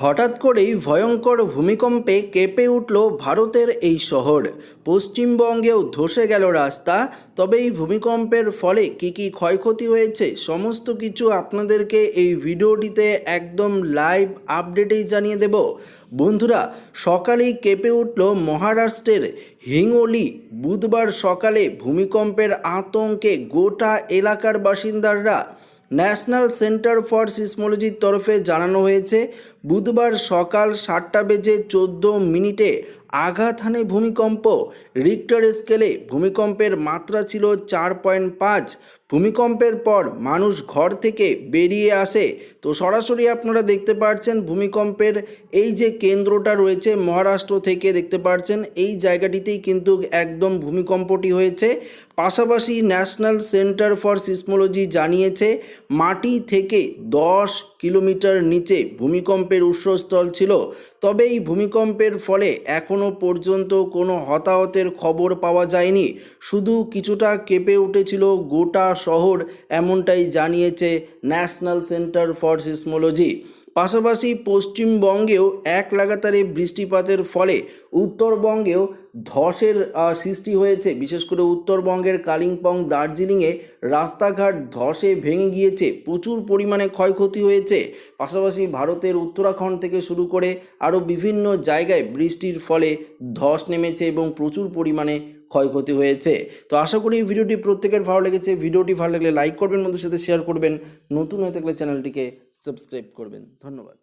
হঠাৎ করেই ভয়ঙ্কর ভূমিকম্পে কেঁপে উঠল ভারতের এই শহর। পশ্চিমবঙ্গেও ধসে গেল রাস্তা। তবে এই ভূমিকম্পের ফলে কি কি ক্ষয়ক্ষতি হয়েছে সমস্ত কিছু আপনাদেরকে এই ভিডিওটিতে একদম লাইভ আপডেটেই জানিয়ে দেব। বন্ধুরা, সকালেই কেঁপে উঠল মহারাষ্ট্রের হিঙ্গোলি। বুধবার সকালে ভূমিকম্পের আতঙ্কে গোটা এলাকার বাসিন্দারা ন্যাশনাল সেন্টার ফর সিসমোলজির তরফে জানানো হয়েছে বুধবার সকাল সাতটা বেজে চোদ্দ মিনিটে আঘাত হানে ভূমিকম্প। রিক্টার স্কেলে ভূমিকম্পের মাত্রা ছিল চার পয়েন্ট পাঁচ। ভূমিকম্পের পর মানুষ ঘর থেকে বেরিয়ে আসে। তো সরাসরি আপনারা দেখতে পাচ্ছেন ভূমিকম্পের এই যে কেন্দ্রটা রয়েছে মহারাষ্ট্র থেকে দেখতে পাচ্ছেন এই জায়গাটিতেই কিন্তু একদম ভূমিকম্পটি হয়েছে। পাশাপাশি ন্যাশনাল সেন্টার ফর সিসমোলজি জানিয়েছে, মাটি থেকে দশ কিলোমিটার নিচে ভূমিকম্পের উৎসস্থল ছিল। তবে এই ভূমিকম্পের ফলে এখনও পর্যন্ত কোনো হতাহতের খবর পাওয়া যায়নি। শুধু কিছুটা কেঁপে উঠেছিল গোটা শহর, এমনটাই জানিয়েছে ন্যাশনাল সেন্টার ফর সিসমোলজি। পাশাপাশি পশ্চিমবঙ্গেও এক লাগাতারে বৃষ্টিপাতের ফলে উত্তরবঙ্গেও ধসের সৃষ্টি হয়েছে। বিশেষ করে উত্তরবঙ্গের কালিম্পং, দার্জিলিংয়ে রাস্তাঘাট ধসে ভেঙে গিয়েছে। প্রচুর পরিমাণে ক্ষয়ক্ষতি হয়েছে। পাশাপাশি ভারতের উত্তরাখণ্ড থেকে শুরু করে আরও বিভিন্ন জায়গায় বৃষ্টির ফলে ধস নেমেছে এবং প্রচুর পরিমাণে ক্ষয়ক্ষতি হয়েছে। তো আশা করি এই ভিডিওটি প্রত্যেকের ভালো লেগেছে। ভিডিওটি ভালো লাগলে লাইক করবেন বন্ধুর সাথে শেয়ার করবেন। নতুন হয়ে থাকলে চ্যানেলটিকে সাবস্ক্রাইব করবেন। ধন্যবাদ।